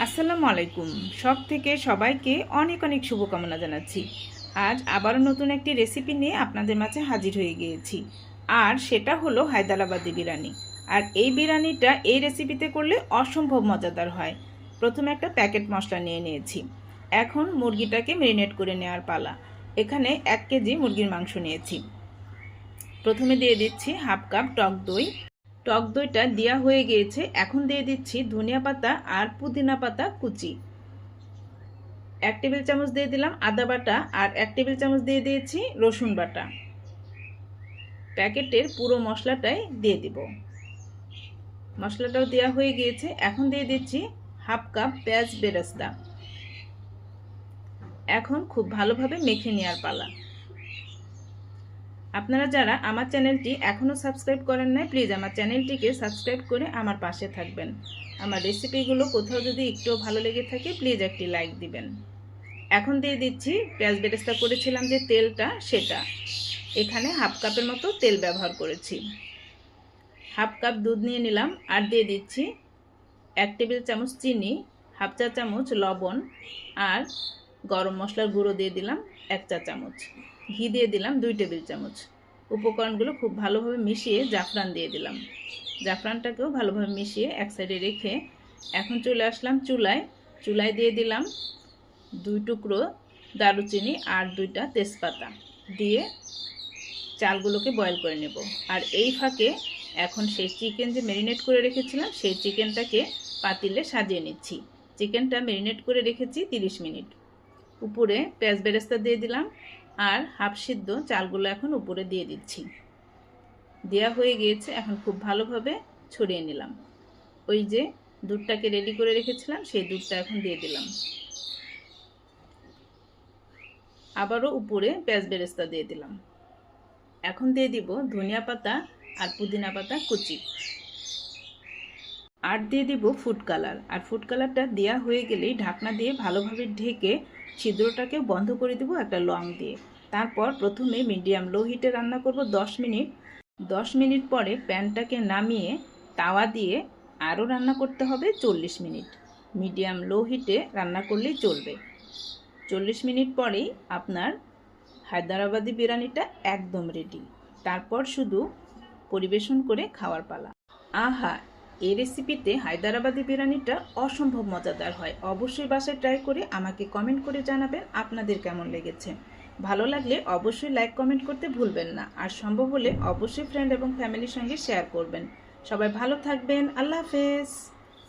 আসসালামু আলাইকুম। সব থেকে সবাইকে অনেক অনেক শুভকামনা জানাচ্ছি। আজ আবারও নতুন একটি রেসিপি নিয়ে আপনাদের মাঝে হাজির হয়ে গিয়েছি। আর সেটা হলো হায়দ্রাবাদি বিরিয়ানি। আর এই বিরিয়ানিটা এই রেসিপিতে করলে অসম্ভব মজাদার হয়। প্রথমে একটা প্যাকেট মশলা নিয়ে নিয়েছি। এখন মুরগিটাকে মেরিনেট করে নেওয়ার পালা। এখানে এক কেজি মুরগির মাংস নিয়েছি। প্রথমে দিয়ে দিচ্ছি হাফ কাপ টক দই। টক দইটা দেওয়া হয়ে গিয়েছে। এখন দিয়ে দিচ্ছি ধনিয়া পাতা আর পুদিনা পাতা কুচি। এক টেবিল চামচ দিয়ে দিলাম আদা বাটা আর এক টেবিল চামচ দিয়ে দিয়েছি রসুন বাটা। প্যাকেটের পুরো মশলাটাই দিয়ে দিব। মশলাটাও দেওয়া হয়ে গিয়েছে। এখন দিয়ে দিচ্ছি হাফ কাপ পেঁয়াজ বেরেস্তা। এখন খুব ভালোভাবে মেখে নেওয়ার পালা। আপনারা যারা আমার চ্যানেলটি এখনও সাবস্ক্রাইব করেন নাই, প্লিজ আমার চ্যানেলটিকে সাবস্ক্রাইব করে আমার পাশে থাকবেন। আমার রেসিপিগুলো কোথাও যদি একটুও ভালো লেগে থাকে, প্লিজ একটি লাইক দিবেন। এখন দিয়ে দিচ্ছি, পেঁয়াজ বেরেস্তা করেছিলাম যে তেলটা, সেটা। এখানে হাফ কাপের মতো তেল ব্যবহার করেছি। হাফ কাপ দুধ নিয়ে নিলাম, আর দিয়ে দিচ্ছি এক টেবিল চামচ চিনি, হাফ চা চামচ লবণ, আর গরম মশলার গুঁড়ো দিয়ে দিলাম এক চা চামচ। ঘি দিয়ে দিলাম দুই টেবিল চামচ। উপকরণগুলো খুব ভালোভাবে মিশিয়ে জাফরান দিয়ে দিলাম। জাফরানটাকেও ভালোভাবে মিশিয়ে এক সাইডে রেখে এখন চলে আসলাম চুলায়। চুলায় দিয়ে দিলাম দুই টুকরো দারুচিনি আর দুইটা তেজপাতা। দিয়ে চালগুলোকে বয়েল করে নেব। আর এই ফাঁকে এখন সেই চিকেন যে ম্যারিনেট করে রেখেছিলাম, সেই চিকেনটাকে পাতিলে সাজিয়ে নিচ্ছি। চিকেনটা ম্যারিনেট করে রেখেছি তিরিশ মিনিট। উপরে পেঁয়াজ বেরেস্তা দিয়ে দিলাম আর হাফ সিদ্ধ চালগুলো এখন উপরে দিয়ে দিচ্ছি। দেওয়া হয়ে গিয়েছে, এখন খুব ভালোভাবে ছড়িয়ে নিলাম। ওই যে দুধটাকে রেডি করে রেখেছিলাম, সেই দুধটা এখন দিয়ে দিলাম। আবারও উপরে পেঁয়াজ বেরেস্তা দিয়ে দিলাম। এখন দিয়ে দিব ধনিয়া পাতা আর পুদিনা পাতা কুচি। আর দিয়ে দিব ফুড কালার আর ফুড কালারটা দেওয়া হয়ে গেলেই ঢাকনা দিয়ে ভালোভাবে ঢেকে ছিদ্রটাকে বন্ধ করে দেবো একটা লং দিয়ে। তারপর প্রথমে মিডিয়াম লো হিটে রান্না করব 10 মিনিট। 10 মিনিট পরে প্যানটাকে নামিয়ে তাওয়া দিয়ে আরও রান্না করতে হবে চল্লিশ মিনিট। মিডিয়াম লো হিটে রান্না করলেই চলবে। চল্লিশ মিনিট পরেই আপনার হায়দ্রাবাদি বিরিয়ানিটা একদম রেডি তারপর শুধু পরিবেশন করে খাওয়ার পালা। আহা এই রেসিপিতে হায়দ্রাবাদি বিরিয়ানিটা অসম্ভব মজাদার হয়। অবশ্যই বাসায় ট্রাই করে আমাকে কমেন্ট করে জানাবেন আপনাদের কেমন লেগেছে। ভালো লাগলে অবশ্যই লাইক কমেন্ট করতে ভুলবেন না। আর সম্ভব হলে অবশ্যই ফ্রেন্ড এবং ফ্যামিলির সঙ্গে শেয়ার করবেন। সবাই ভালো থাকবেন। আল্লাহ হাফেজ।